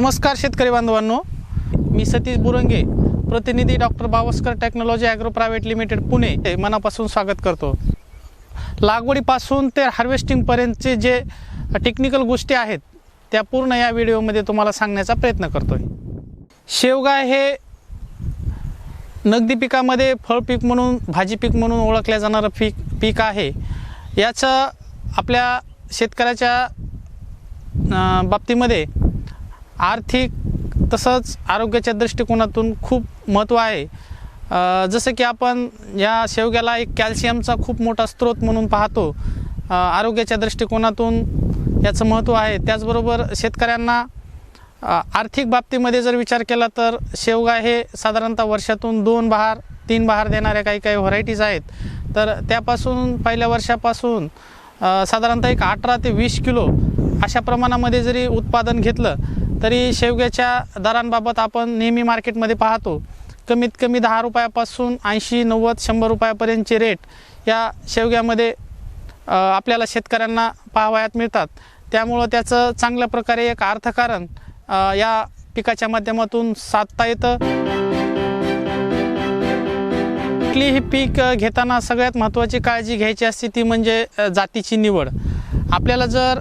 नमस्कार शेतकरी बांधवांनो. मी सतीश बुरंगे प्रतिनिधी doctor Bawaskar technology agro private limited Pune. मनापासून स्वागत करतो. लागवडीपासून ते हार्वेस्टिंगपर्यंतचे जे टेक्निकल गोष्टी आहेत त्या पूर्ण या व्हिडिओमध्ये तुम्हाला सांगण्याचा प्रयत्न करतो आहे शेवगा हे नगदी पिकामध्ये फळ पीक म्हणून भाजी पीक म्हणून ओळखल्या जाणारं पीक पीक आहे. याचं आपल्या शेतकऱ्याच्या बाबतीमध्ये आर्थिक तसंच आरोग्याच्या दृष्टिकोनातून खूप महत्त्व आहे. जसं की आपण या शेवग्याला एक कॅल्शियमचा खूप मोठा स्रोत म्हणून पाहतो. आरोग्याच्या दृष्टिकोनातून याचं महत्त्व आहे. त्याचबरोबर शेतकऱ्यांना आर्थिक बाबतीमध्ये जर विचार केला तर शेवगा हे साधारणतः वर्षातून दोन बहार तीन बहार देणाऱ्या काही काही व्हरायटीज आहेत. तर त्यापासून पहिल्या वर्षापासून साधारणतः एक अठरा ते वीस किलो अशा प्रमाणामध्ये जरी उत्पादन घेतलं तरी शेवग्याच्या दरांबाबत आपण नेहमी मार्केटमध्ये पाहतो. कमीत कमी दहा रुपयापासून ऐंशी नव्वद शंभर रुपयापर्यंतचे रेट या शेवग्यामध्ये आपल्याला शेतकऱ्यांना पाहावयात मिळतात. त्यामुळं त्याचं चांगल्या प्रकारे एक अर्थकारण या पिकाच्या माध्यमातून साधता येतं. कुठली ही पीक घेताना सगळ्यात महत्त्वाची काळजी घ्यायची असते ती म्हणजे जातीची निवड. आपल्याला जर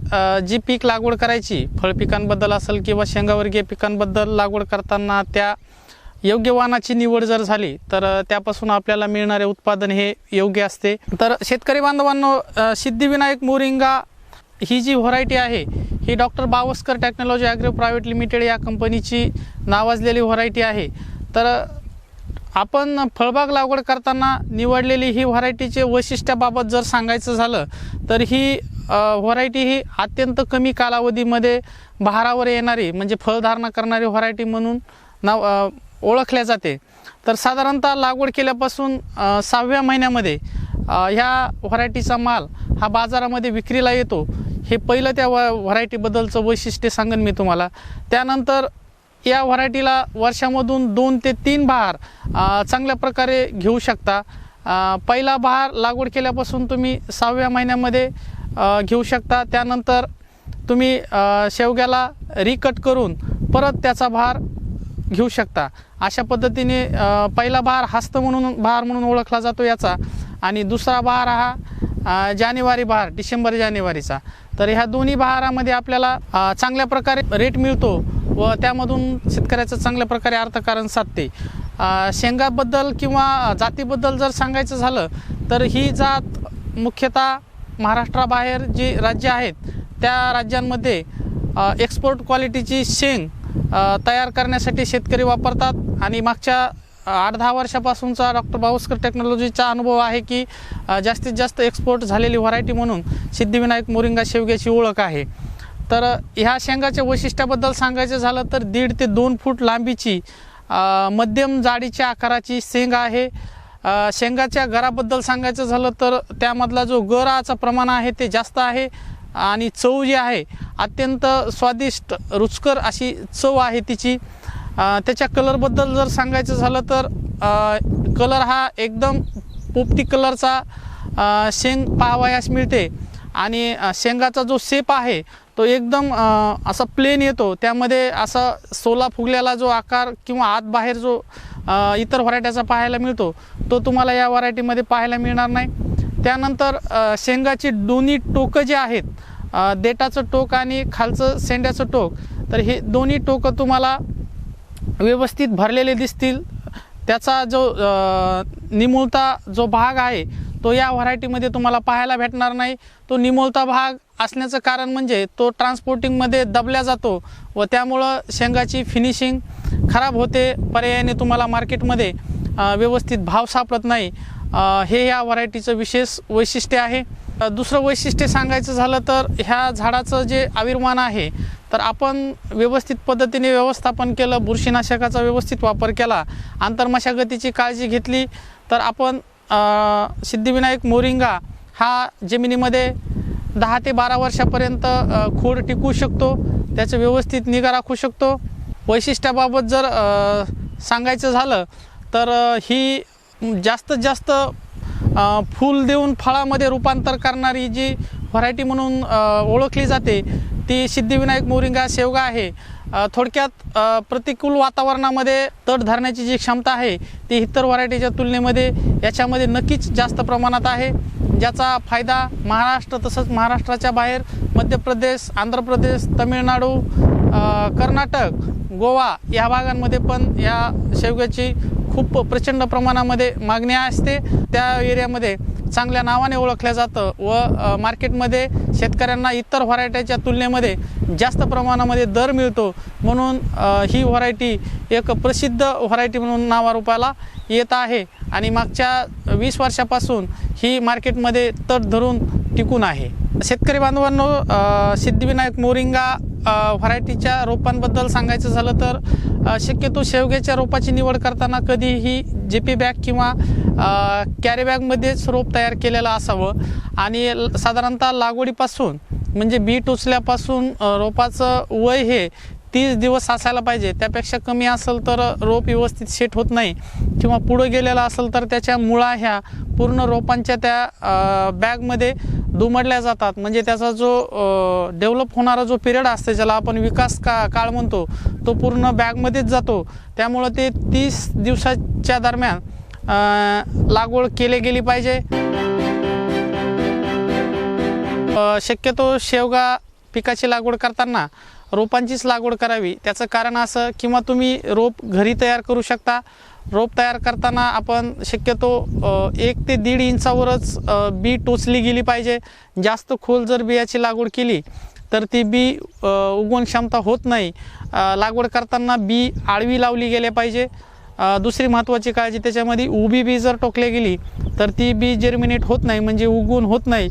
जी पीक लागवड करायची फळ पिकांबद्दल असेल किंवा शेंगावर्गीय पिकांबद्दल लागवड करताना त्या योग्य वाहनाची निवड जर झाली तर त्यापासून आपल्याला मिळणारे उत्पादन हे योग्य असते. तर शेतकरी बांधवांनो सिद्धिविनायक मोरिंगा ही जी व्हरायटी आहे ही doctor Bawaskar technology agro private limited या कंपनीची नावाजलेली व्हरायटी आहे. तर आपण फळबाग लागवड करताना निवडलेली ही व्हरायटीचे वैशिष्ट्याबाबत जर सांगायचं झालं तर ही व्हरायटी ही अत्यंत कमी कालावधीमध्ये बहारावर येणारी म्हणजे फळधारणा करणारी व्हरायटी म्हणून नाव ओळखल्या जाते. तर साधारणतः लागवड केल्यापासून सहाव्या महिन्यामध्ये ह्या व्हरायटीचा माल हा बाजारामध्ये विक्रीला येतो. हे पहिलं त्या व व्हरायटीबद्दलचं वैशिष्ट्य सांगेन मी तुम्हाला. त्यानंतर या व्हरायटीला वर्षामधून दोन ते तीन बहार चांगल्या प्रकारे घेऊ शकता. पहिला बहार लागवड केल्यापासून तुम्ही सहाव्या महिन्यामध्ये घेऊ शकता. त्यानंतर तुम्ही शेवग्याला रिकट करून परत त्याचा भार घेऊ शकता. अशा पद्धतीने पहिला बहार हस्त म्हणून बहार म्हणून ओळखला जातो याचा. आणि दुसरा बहार हा जानेवारी बहार डिसेंबर जानेवारीचा. तर ह्या दोन्ही बहारामध्ये आपल्याला चांगल्या प्रकारे रेट मिळतो व त्यामधून शेतकऱ्याचं चांगल्या प्रकारे अर्थकारण साधते. शेंगाबद्दल किंवा जातीबद्दल जर सांगायचं झालं तर ही जात मुख्यतः महाराष्ट्राबाहेर जी राज्य आहेत त्या राज्यांमध्ये एक्सपोर्ट क्वालिटीची शेंग तयार करण्यासाठी शेतकरी वापरतात आणि मागच्या आठ दहा वर्षापासूनचा डॉक्टर बावस्कर टेक्नॉलॉजीचा अनुभव आहे की जास्तीत जास्त एक्सपोर्ट झालेली व्हरायटी म्हणून सिद्धिविनायक मोरिंगा शेवग्याची ओळख आहे. तर ह्या शेंगाच्या वैशिष्ट्याबद्दल सांगायचं झालं तर दीड ते दोन फूट लांबीची मध्यम जाडीच्या आकाराची शेंग आहे. शेंगाच्या गराबद्दल सांगायचं झालं तर त्यामधला जो गराचं प्रमाण आहे ते जास्त आहे आणि चव जी आहे अत्यंत स्वादिष्ट रुचकर अशी चव आहे तिची. त्याच्या कलरबद्दल जर सांगायचं झालं तर कलर हा एकदम पोपटी कलरचा शेंग पाहावयास मिळते. आणि शेंगाचा जो शेप आहे तो एकदम असा प्लेन येतो. त्यामध्ये असा सोला फुगल्याला जो आकार किंवा आत बाहेर जो इतर व्हरायट्याचा पाहायला मिळतो तो तुम्हाला या व्हरायटीमध्ये पाहायला मिळणार नाही. त्यानंतर शेंगाची दोन्ही टोकं जे आहेत देटाचं टोक आणि खालचं शेंड्याचं टोक तर हे दोन्ही टोकं तुम्हाला व्यवस्थित भरलेले दिसतील. त्याचा जो निमुळता जो भाग आहे तो या व्हरायटीमध्ये तुम्हाला पाहायला भेटणार नाही. तो निमुळता भाग असण्याचं कारण म्हणजे तो ट्रान्सपोर्टिंगमध्ये दबल्या जातो व त्यामुळं शेंगाची फिनिशिंग खराब होते पर्यायाने तुम्हाला मार्केटमध्ये व्यवस्थित भाव सापडत नाही. हे या व्हरायटीचं विशेष वैशिष्ट्य आहे. दुसरं वैशिष्ट्य सांगायचं झालं तर ह्या झाडाचं जे आविर्मान आहे तर आपण व्यवस्थित पद्धतीने व्यवस्थापन केलं बुरशीनाशकाचा व्यवस्थित वापर केला आंतरमशागतीची काळजी घेतली तर आपण सिद्धिविनायक मोरिंगा हा जमिनीमध्ये दहा ते बारा वर्षापर्यंत खोड टिकू शकतो त्याचं व्यवस्थित निगा राखू शकतो. वैशिष्ट्याबाबत जर सांगायचं झालं तर ही जास्तीत जास्त फूल देऊन फळामध्ये रूपांतर करणारी जी व्हरायटी म्हणून ओळखली जाते ती सिद्धिविनायक मोरिंगा शेवगा आहे. थोडक्यात प्रतिकूल वातावरणामध्ये तट धरण्याची जी क्षमता आहे ती इतर व्हरायटीच्या तुलनेमध्ये याच्यामध्ये नक्कीच जास्त प्रमाणात आहे. ज्याचा फायदा महाराष्ट्र तसंच महाराष्ट्राच्या बाहेर मध्य प्रदेश आंध्र प्रदेश तमिळनाडू कर्नाटक गोवा या भागांमध्ये पण या शेवग्याची खूप प्रचंड प्रमाणामध्ये मागणी असते. त्या एरियामध्ये चांगल्या नावाने ओळखलं जातं व मार्केटमध्ये शेतकऱ्यांना इतर व्हरायटीच्या तुलनेमध्ये जास्त प्रमाणामध्ये दर मिळतो. म्हणून ही व्हरायटी एक प्रसिद्ध व्हरायटी म्हणून नावारूपाला येत आहे आणि मागच्या वीस वर्षापासून ही मार्केटमध्ये तट धरून टिकून आहे. शेतकरी बांधवांनो सिद्धिविनायक मोरिंगा व्हरायटीच्या रोपांबद्दल सांगायचं झालं तर शक्यतो शेवग्याच्या रोपाची निवड करताना कधीही जे पी बॅग किंवा कॅरी बॅगमध्येच रोप तयार केलेलं असावं. आणि साधारणतः लागवडीपासून म्हणजे बी टोचल्यापासून रोपाचं वय हे तीस दिवस असायला पाहिजे. त्यापेक्षा कमी असेल तर रोप व्यवस्थित सेट होत नाही. किंवा पुढं गेलेलं असेल तर त्याच्या मुळा ह्या पूर्ण रोपांच्या त्या बॅगमध्ये दुमडल्या जातात. म्हणजे त्याचा जो डेव्हलप होणारा जो पिरियड असते ज्याला आपण विकास का काळ म्हणतो तो पूर्ण बॅगमध्येच जातो. त्यामुळं ते तीस दिवसाच्या दरम्यान लागवड केली गेली पाहिजे. शक्यतो शेवगा पिकाची लागवड करताना रोपांचीच लागवड करावी. त्याचं कारण असं किंवा तुम्ही रोप घरी तयार करू शकता. रोप तयार करताना आपण शक्यतो एक ते दीड इंचावरच बी टोचली गेली पाहिजे. जास्त खोल जर बियाची लागवड केली तर ती बी उगवण क्षमता होत नाही. लागवड करताना बी आळवी लावली गेल्या पाहिजे. दुसरी महत्त्वाची काळजी त्याच्यामध्ये उभी बी जर टोकल्या गेली तर ती बी जर्मिनेट होत नाही म्हणजे उगवून होत नाही.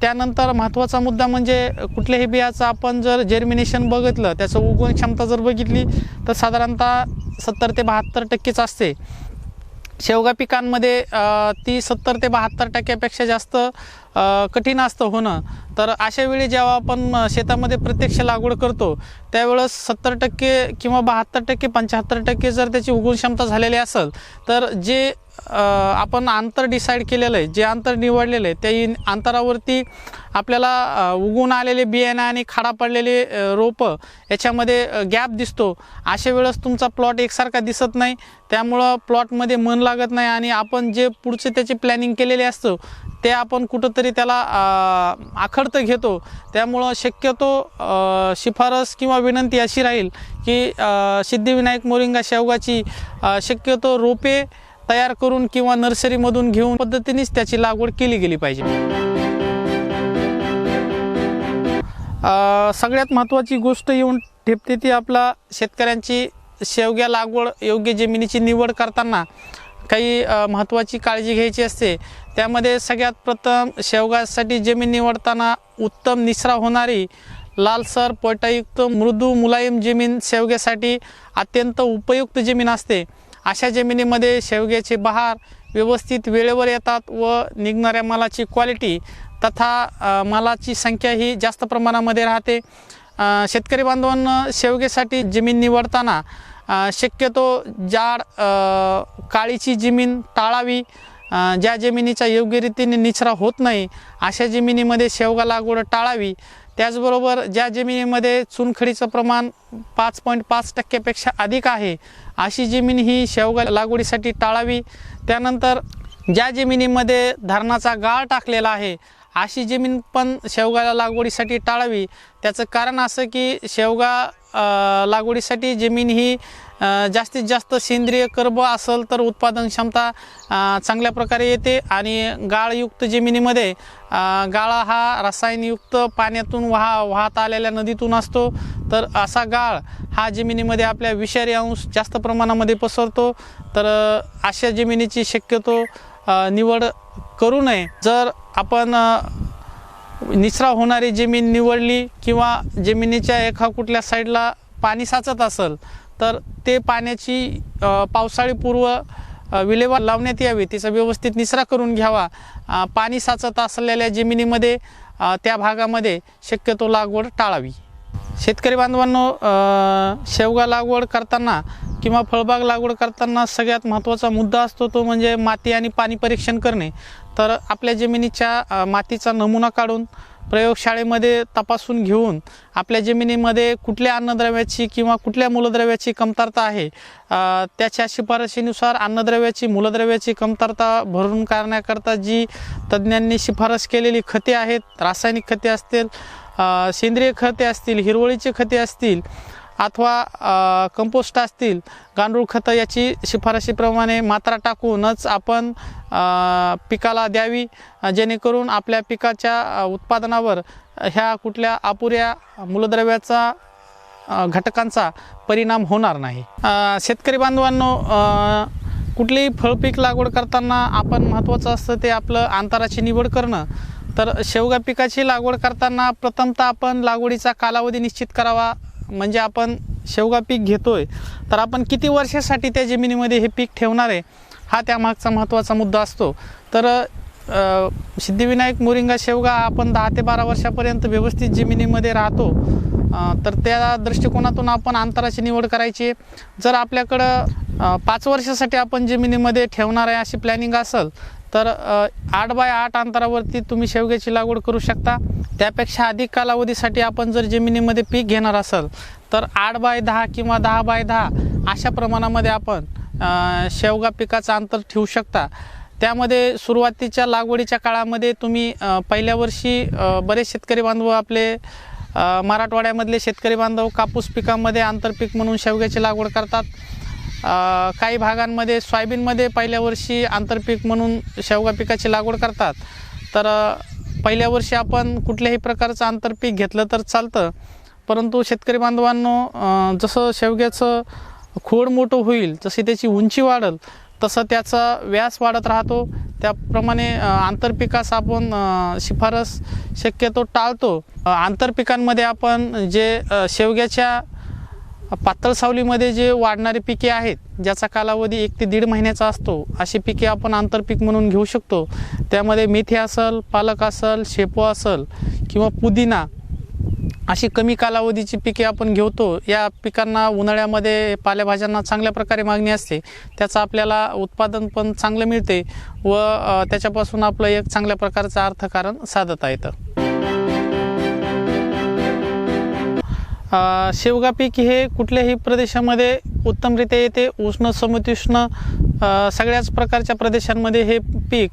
त्यानंतर महत्त्वाचा मुद्दा म्हणजे कुठल्याही बियाचं आपण जर जर्मिनेशन बघितलं त्याचं उगवण क्षमता जर बघितली तर साधारणतः सत्तर ते बहात्तर टक्केच असते. शेवगा पिकांमध्ये ती सत्तर ते बहात्तर टक्क्यापेक्षा जास्त कठीण असतं होणं. तर अशा वेळी जेव्हा आपण शेतामध्ये प्रत्यक्ष लागवड करतो त्यावेळेस सत्तर टक्के किंवा बहात्तर टक्के पंच्याहत्तर टक्के जर त्याची उगवण क्षमता झालेली असेल तर जे आपण अंतर डिसाईड केलेलं आहे जे अंतर निवडलेलं आहे त्या इन- अंतरावरती आपल्याला उगून आलेले बियाणं आणि खाडा पडलेले रोपं याच्यामध्ये गॅप दिसतो. अशा वेळेस तुमचा प्लॉट एकसारखा दिसत नाही. त्यामुळं प्लॉटमध्ये मन लागत नाही आणि आपण जे पुढचे त्याचे प्लॅनिंग केलेले असतं ते आपण कुठंतरी त्याला आखडतं घेतो. त्यामुळं शक्यतो शिफारस किंवा विनंती अशी राहील की सिद्धिविनायक मोरिंगा शेवगाची शक्यतो रोपे तयार करून किंवा नर्सरीमधून घेऊन पद्धतीनेच त्याची लागवड केली गेली पाहिजे. सगळ्यात महत्त्वाची गोष्ट येऊन ठेपते ती आपला शेतकऱ्यांची शेवग्या लागवड योग्य जमिनीची निवड करताना काही महत्त्वाची काळजी घ्यायची असते. त्यामध्ये सगळ्यात प्रथम शेवगासाठी जमीन निवडताना उत्तम निसरा होणारी लालसर पोटायुक्त मृदू मुलायम जमीन शेवग्यासाठी अत्यंत उपयुक्त जमीन असते. अशा जमिनीमध्ये शेवग्याचे बहार व्यवस्थित वेळेवर येतात व निघणाऱ्या मालाची क्वालिटी तथा मालाची संख्या ही जास्त प्रमाणामध्ये राहते. शेतकरी बांधवांना शेवगेसाठी जमीन निवडताना शक्यतो जाड काळीची जमीन टाळावी ज्या जमिनीचा योग्य रीतीने निचरा होत नाही अशा जमिनीमध्ये शेवगा लागवड टाळावी. त्याचबरोबर ज्या जमिनीमध्ये चुनखडीचं प्रमाण पाच पॉईंट पाच टक्क्यापेक्षा अधिक आहे अशी जमीन ही शेवगा लागवडीसाठी टाळावी. त्यानंतर ज्या जमिनीमध्ये धरणाचा गाळ टाकलेला आहे अशी जमीन पण शेवगाला लागवडीसाठी टाळावी. त्याचं कारण असं की शेवगा लागवडीसाठी जमीन ही जास्तीत जास्त सेंद्रिय कर्ब असेल तर उत्पादन क्षमता चांगल्या प्रकारे येते आणि गाळयुक्त जमिनीमध्ये गाळा हा रसायनयुक्त पाण्यातून वाहा वाहत आलेल्या नदीतून असतो. तर असा गाळ हा जमिनीमध्ये आपल्या विषारी अंश जास्त प्रमाणामध्ये पसरतो. तर अशा जमिनीची शक्यतो निवड करू नये. जर आपण निचरा होणारी जमीन निवडली किंवा जमिनीच्या एका कुठल्या साईडला पाणी साचत असेल तर ते पाण्याची पावसाळी पावसाळीपूर्व अ, विल्हेवाट लावण्यात यावी. तिचा व्यवस्थित निचरा करून घ्यावा. पाणी साचत असलेल्या जमिनीमध्ये त्या भागामध्ये शक्यतो लागवड टाळावी. शेतकरी बांधवांनो शेवगा लागवड करताना किंवा फळबाग लागवड करताना सगळ्यात महत्त्वाचा मुद्दा असतो तो म्हणजे माती आणि पाणी परीक्षण करणे. तर आपल्या जमिनीच्या मातीचा नमुना काढून प्रयोगशाळेमध्ये तपासून घेऊन आपल्या जमिनीमध्ये कुठल्या अन्नद्रव्याची किंवा कुठल्या मूलद्रव्याची कमतरता आहे त्याच्या शिफारशीनुसार अन्नद्रव्याची मूलद्रव्याची कमतरता भरून काढण्याकरता जी तज्ज्ञांनी शिफारस केलेली खते आहेत रासायनिक खते असतील सेंद्रिय खते असतील हिरवळीची खते असतील अथवा कंपोस्ट असतील गांडूळ खतं याची शिफारशीप्रमाणे मात्रा टाकूनच आपण पिकाला द्यावी जेणेकरून आपल्या पिकाच्या उत्पादनावर ह्या कुठल्या अपुऱ्या मूलद्रव्याचा घटकांचा परिणाम होणार नाही. शेतकरी बांधवांनो कुठलीही फळपीक लागवड करताना आपण महत्त्वाचं असतं ते आपलं अंतराची निवड करणं. तर शेवगा पिकाची लागवड करताना प्रथमतः आपण लागवडीचा कालावधी निश्चित करावा म्हणजे आपण शेवगा पीक घेतोय तर आपण किती वर्षासाठी त्या जमिनीमध्ये हे पीक ठेवणार आहे हा त्यामागचा महत्त्वाचा मुद्दा असतो. तर सिद्धिविनायक मोरिंगा शेवगा आपण दहा ते बारा वर्षापर्यंत व्यवस्थित जमिनीमध्ये राहतो. तर त्या दृष्टिकोनातून आपण अंतराची निवड करायची जर आपल्याकडं पाच वर्षासाठी आपण जमिनीमध्ये ठेवणार आहे अशी प्लॅनिंग असेल तर आठ बाय आठ अंतरावरती तुम्ही शेवग्याची लागवड करू शकता. त्यापेक्षा अधिक कालावधीसाठी आपण जर जमिनीमध्ये पीक घेणार असाल तर आठ बाय दहा किंवा दहा बाय दहा अशा प्रमाणामध्ये आपण शेवगा पिकाचं अंतर ठेवू शकता. त्यामध्ये सुरुवातीच्या लागवडीच्या काळामध्ये तुम्ही पहिल्या वर्षी बरेच शेतकरी बांधव आपले मराठवाड्यामधले शेतकरी बांधव कापूस पिकामध्ये आंतरपीक म्हणून शेवग्याची लागवड करतात. काही भागांमध्ये सोयाबीनमध्ये पहिल्या वर्षी आंतरपीक म्हणून शेवगा पिकाची लागवड करतात. तर पहिल्या वर्षी आपण कुठल्याही प्रकारचं आंतरपीक घेतलं तर चालतं. परंतु शेतकरी बांधवांनो जसं शेवग्याचं खोड मोठं होईल जशी त्याची उंची वाढेल तसं त्याचा व्यास वाढत राहतो. त्याप्रमाणे आंतरपिकास आपण शिफारस शक्यतो टाळतो. आंतरपिकांमध्ये आपण जे शेवग्याच्या पातळ सावलीमध्ये जे वाढणारे पिके आहेत ज्याचा कालावधी एक ते दीड महिन्याचा असतो अशी पिके आपण आंतरपीक म्हणून घेऊ शकतो. त्यामध्ये मेथी असल पालक असल शेपो असल किंवा पुदिना अशी कमी कालावधीची पिके आपण घेतो. या पिकांना उन्हाळ्यामध्ये पालेभाज्यांना चांगल्या प्रकारे मागणी असते. त्याचं आपल्याला उत्पादन पण चांगलं मिळते व त्याच्यापासून आपलं एक चांगल्या प्रकारचं अर्थकारण साधता येतं. शेवगा पीक हे कुठल्याही प्रदेशामध्ये उत्तमरित्या येते. उष्ण समतीष्ण सगळ्याच प्रकारच्या प्रदेशांमध्ये हे पीक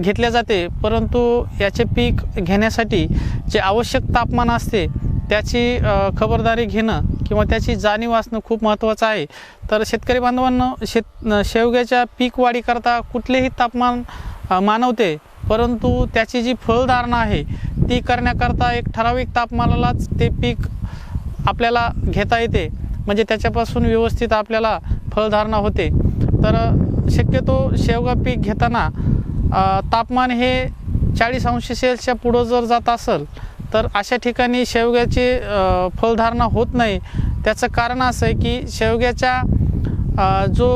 घेतले जाते. परंतु याचे पीक घेण्यासाठी जे आवश्यक तापमान असते त्याची खबरदारी घेणं किंवा त्याची जाणीव असणं खूप महत्त्वाचं आहे. तर शेतकरी बांधवांना शेत शेवग्याच्या पीक वाढीकरता कुठलेही तापमान मानवते परंतु त्याची जी फळधारणा आहे ती करण्याकरता एक ठराविक तापमानालाच ते पीक आपल्याला घेता येते म्हणजे त्याच्यापासून व्यवस्थित आपल्याला फळधारणा होते. तर शक्यतो शेवगा पीक घेताना तापमान हे चाळीस अंश सेल्सच्या पुढं जर जात असेल तर अशा ठिकाणी शेवग्याची फळधारणा होत नाही. त्याचं कारण असं आहे की शेवग्याच्या जो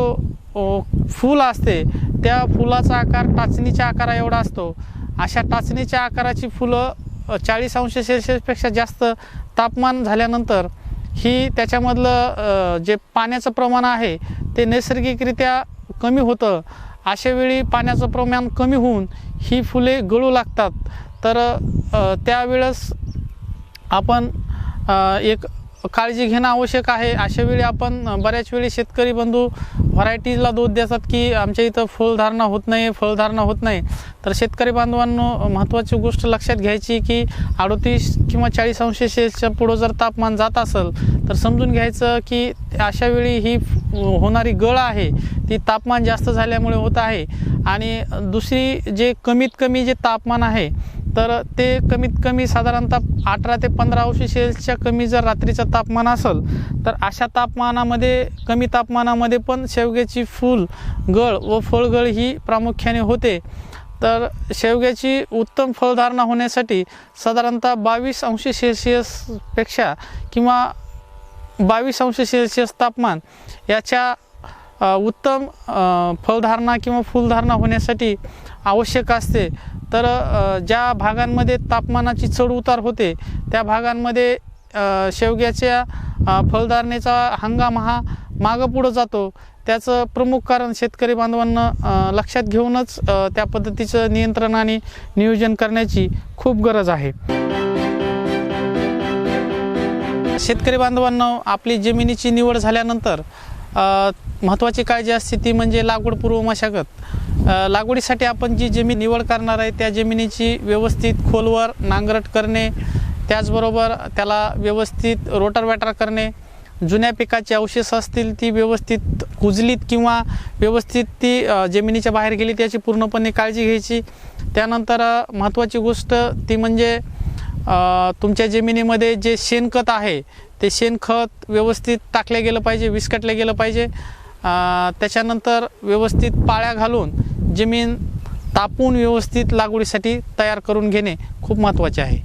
फूल असते त्या फुलाचा आकार टाचणीच्या आकारा एवढा असतो. अशा टाचणीच्या आकाराची फुलं चाळीस अंश सेल्सिअसपेक्षा जास्त तापमान झाल्यानंतर ही त्याच्यामधलं जे पाण्याचं प्रमाण आहे ते नैसर्गिकरित्या कमी होतं. अशावेळी पाण्याचं प्रमाण कमी होऊन ही फुले गळू लागतात. तर त्यावेळेस आपण एक काळजी घेणं आवश्यक आहे. अशा वेळी आपण बऱ्याच वेळी शेतकरी बंधू व्हरायटीजला दोष देतात की आमच्या इथं फुलधारणा होत नाही फळधारणा होत नाही. तर शेतकरी बांधवांनो महत्त्वाची गोष्ट लक्षात घ्यायची की अडतीस किंवा चाळीस अंश सेल्सच्या पुढं जर तापमान जात असेल तर समजून घ्यायचं की अशा वेळी ही होणारी गळ आहे ती तापमान जास्त झाल्यामुळे होत आहे. आणि दुसरी जे कमीत कमी जे तापमान आहे तर ते कमीत कमी साधारणतः अठरा ते पंधरा अंश सेल्सच्या कमी जर रात्रीचं तापमान असेल तर अशा तापमानामध्ये कमी तापमानामध्ये पण शेवग्याची फूल गळ व फळगळ ही प्रामुख्याने होते. तर शेवग्याची उत्तम फळधारणा होण्यासाठी साधारणतः बावीस अंश सेल्सिअसपेक्षा किंवा बावीस अंश सेल्सिअस तापमान याच्या उत्तम फलधारणा फळधारणा किंवा फुलधारणा होण्यासाठी आवश्यक असते. तर ज्या भागांमध्ये तापमानाची चढ उतार होते त्या भागांमध्ये शेवग्याच्या फलधारणेचा फळधारणेचा हंगाम हा मागं पुढं जातो. त्याचं प्रमुख कारण शेतकरी बांधवांना लक्षात घेऊनच त्या पद्धतीचं नियंत्रण आणि नियोजन करण्याची खूप गरज आहे. शेतकरी बांधवांना आपली जमिनीची निवड झाल्यानंतर महत्त्वाची काळजी असते ती म्हणजे लागवडपूर्व मशागत. लागवडीसाठी आपण जी जमीन निवड करणार आहे त्या जमिनीची व्यवस्थित खोलवर नांगरट करणे त्याचबरोबर त्याला व्यवस्थित रोटर वॅटर करणे जुन्या पिकाचे अवशेष असतील ती व्यवस्थित कुजलीत किंवा व्यवस्थित ती जमिनीच्या बाहेर गेली त्याची पूर्णपणे काळजी घ्यायची. त्यानंतर महत्त्वाची गोष्ट ती म्हणजे तुमच्या जमिनीमध्ये जे शेणखत आहे ते शेणखत व्यवस्थित टाकलं गेलं पाहिजे विस्कटलं गेलं पाहिजे. त्याच्यानंतर व्यवस्थित पाळ्या घालून जमीन तापून व्यवस्थित लागवडीसाठी तयार करून घेणे खूप महत्त्वाचे आहे.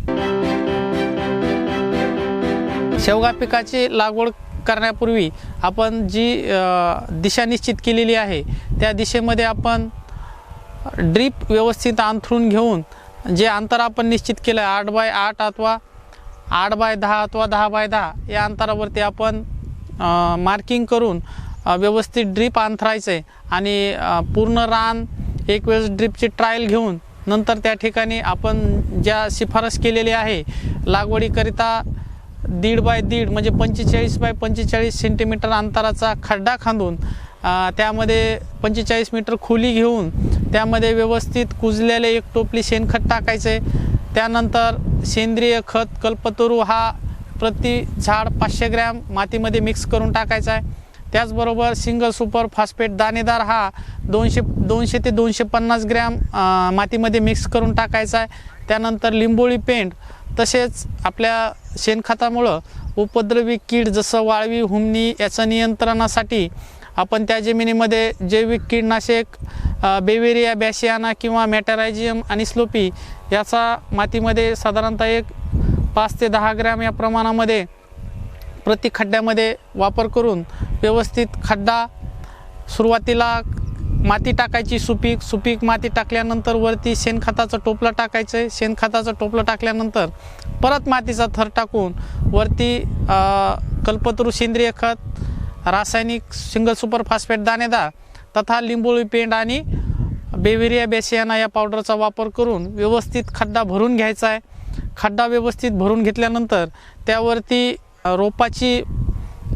शेवगा पिकाची लागवड करण्यापूर्वी आपण जी दिशा निश्चित केलेली आहे त्या दिशेमध्ये आपण ड्रीप व्यवस्थित अंथरून घेऊन जे अंतर आपण निश्चित केलं आहे आठ बाय आठ अथवा आठ बाय दहा अथवा दहा बाय दहा या अंतरावरती आपण मार्किंग करून व्यवस्थित ड्रीप अंथरायचं आहे आणि पूर्ण रान एक वेळेस ड्रीपची ट्रायल घेऊन नंतर त्या ठिकाणी आपण ज्या शिफारस केलेली आहे लागवडीकरिता दीड बाय दीड म्हणजे पंचेचाळीस बाय पंचेचाळीस सेंटीमीटर अंतराचा खड्डा खांदून त्यामध्ये पंचेचाळीस मीटर खोली घेऊन त्यामध्ये व्यवस्थित कुजलेले एक टोपली शेणखत टाकायचं आहे त्यानंतर सेंद्रिय खत कल्पतरू हा प्रति झाड पाचशे ग्रॅम मातीमध्ये मिक्स करून टाकायचा आहे. त्याचबरोबर सिंगल सुपर फॉस्फेट दाणेदार हा दोनशे दोनशे ते दोनशे पन्नास ग्रॅम मातीमध्ये मिक्स करून टाकायचा आहे. त्यानंतर लिंबोळी पेंट तसेच आपल्या शेणखतामुळं उपद्रवी कीड जसं वाळवी हुमणी याचं नियंत्रणासाठी आपण त्या जमिनीमध्ये जैविक कीडनाशक बेवेरिया बॅशियाना किंवा मॅटरायझियम आणि स्लोपी याचा मातीमध्ये साधारणतः एक पाच ते दहा ग्रॅम या प्रमाणामध्ये प्रति खड्ड्यामध्ये वापर करून व्यवस्थित खड्डा सुरुवातीला माती टाकायची सुपीक सुपीक माती टाकल्यानंतर वरती शेणखताचं टोपलं टाकायचं आहे शेणखताचं टोपलं टाकल्यानंतर परत मातीचा थर टाकून वरती कल्पतरू सेंद्रिय खत रासायनिक सिंगल सुपर फॉस्फेट दाणेदार तथा लिंबोळी पेंड आणि बेविरिया बेसियाना या पावडरचा वापर करून व्यवस्थित खड्डा भरून घ्यायचा आहे. खड्डा व्यवस्थित भरून घेतल्यानंतर त्यावरती रोपाची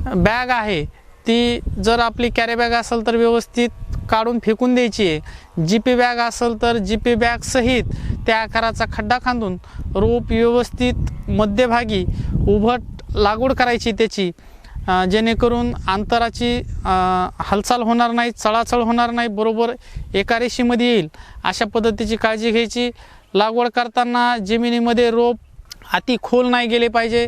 बॅग आहे ती जर आपली कॅरी बॅग असेल तर व्यवस्थित काढून फेकून द्यायची आहे. जी पी बॅग असेल तर जी पी बॅगसहित त्या आकाराचा खड्डा खांदून रोप व्यवस्थित मध्यभागी उभट लागवड करायची त्याची. जेणेकरून अंतराची हालचाल होणार नाही चळाचळ होणार नाही बरोबर एका रेषेमध्ये येईल. अशा पद्धतीची काळजी घ्यायची. लागवड करताना जमिनीमध्ये रोप अति खोल नाही गेले पाहिजे.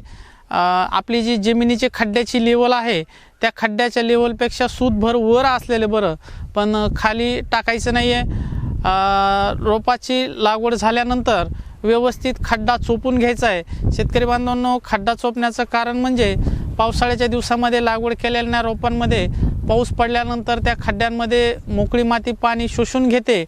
आपली जी जमिनीची खड्ड्याची लेवल आहे त्या खड्ड्याच्या लेवलपेक्षा सूतभर वर असलेलं बरं. पण खाली टाकायचं नाही आहे रोपाची लागवड झाल्यानंतर व्यवस्थित खड्डा चोपून घ्यायचा आहे. शेतकरी बांधवांनो खड्डा चोपण्याचं कारण म्हणजे पावसाळ्याच्या दिवसामध्ये लागवड केलेल्या रोपांमध्ये पाऊस पडल्यानंतर त्या खड्ड्यांमध्ये मोकळी माती पाणी शोषून घेते.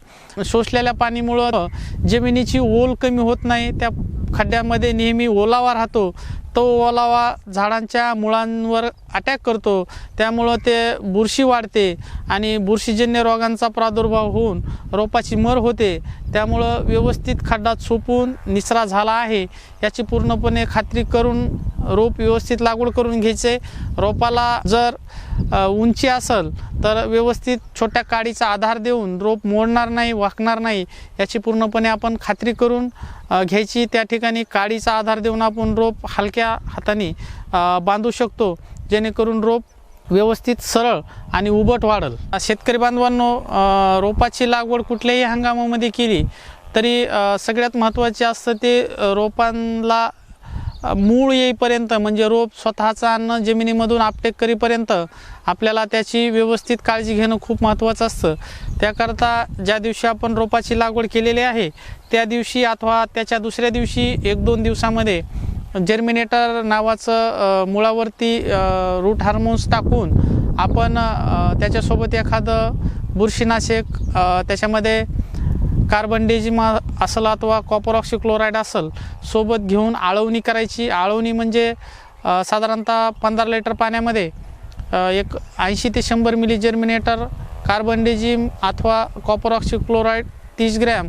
शोषलेल्या पाणीमुळं जमिनीची ओल कमी होत नाही. त्या खड्ड्यामध्ये नेहमी ओलावा राहतो. तो ओलावा झाडांच्या मुळांवर अटॅक करतो. त्यामुळं ते बुरशी वाढते आणि बुरशीजन्य रोगांचा प्रादुर्भाव होऊन रोपाची मर होते. त्यामुळं व्यवस्थित खड्डा चोपून निचरा झाला आहे याची पूर्णपणे खात्री करून रोप व्यवस्थित लागवड करून घ्यायचे. रोपाला जर उंची असेल तर व्यवस्थित छोट्या काडीचा आधार देऊन रोप मोडणार नाही वाकणार नाही याची पूर्णपणे आपण खात्री करून घ्यायची. त्या ठिकाणी काडीचा आधार देऊन आपण रोप हलक्या हाताने बांधू शकतो जेणेकरून रोप व्यवस्थित सरळ आणि उबट वाढल. शेतकरी बांधवांनो रोपाची लागवड कुठल्याही हंगामामध्ये केली तरी सगळ्यात महत्त्वाचे असतं ते रोपांना मूळ येईपर्यंत म्हणजे रोप स्वतःचा अन्न जमिनीमधून आपटेक करीपर्यंत आपल्याला त्याची व्यवस्थित काळजी घेणं खूप महत्त्वाचं असतं. त्याकरता ज्या दिवशी आपण रोपाची लागवड केलेली आहे त्या दिवशी अथवा त्याच्या दुसऱ्या दिवशी एक दोन दिवसामध्ये जर्मिनेटर नावाचं मुळावरती रूट हार्मोन्स टाकून आपण त्याच्यासोबत एखादं बुरशीनाशक त्याच्यामध्ये कार्बन डेजिमा असेल अथवा कॉपर ऑक्सिक्लोराईड असेल सोबत घेऊन आळवणी करायची. आळवणी म्हणजे साधारणतः पंधरा लिटर पाण्यामध्ये एक ऐंशी ते शंभर मिली जर्मिनेटर कार्बन डेजिम अथवा कॉपर ऑक्सिक्लोराईड तीस ग्रॅम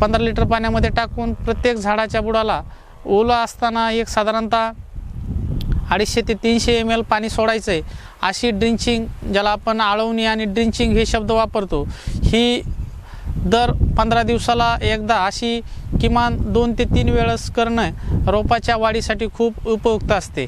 पंधरा लिटर पाण्यामध्ये टाकून प्रत्येक झाडाच्या बुडाला ओलं असताना एक साधारणतः अडीचशे ते तीनशे एम एल पाणी सोडायचं आहे अशी ड्रिंचिंग ज्याला आपण आळवणी आणि ड्रिंचिंग हे शब्द वापरतो ही दर पंधरा दिवसाला एकदा अशी किमान दोन ते तीन वेळेस करणं रोपाच्या वाढीसाठी खूप उपयुक्त असते.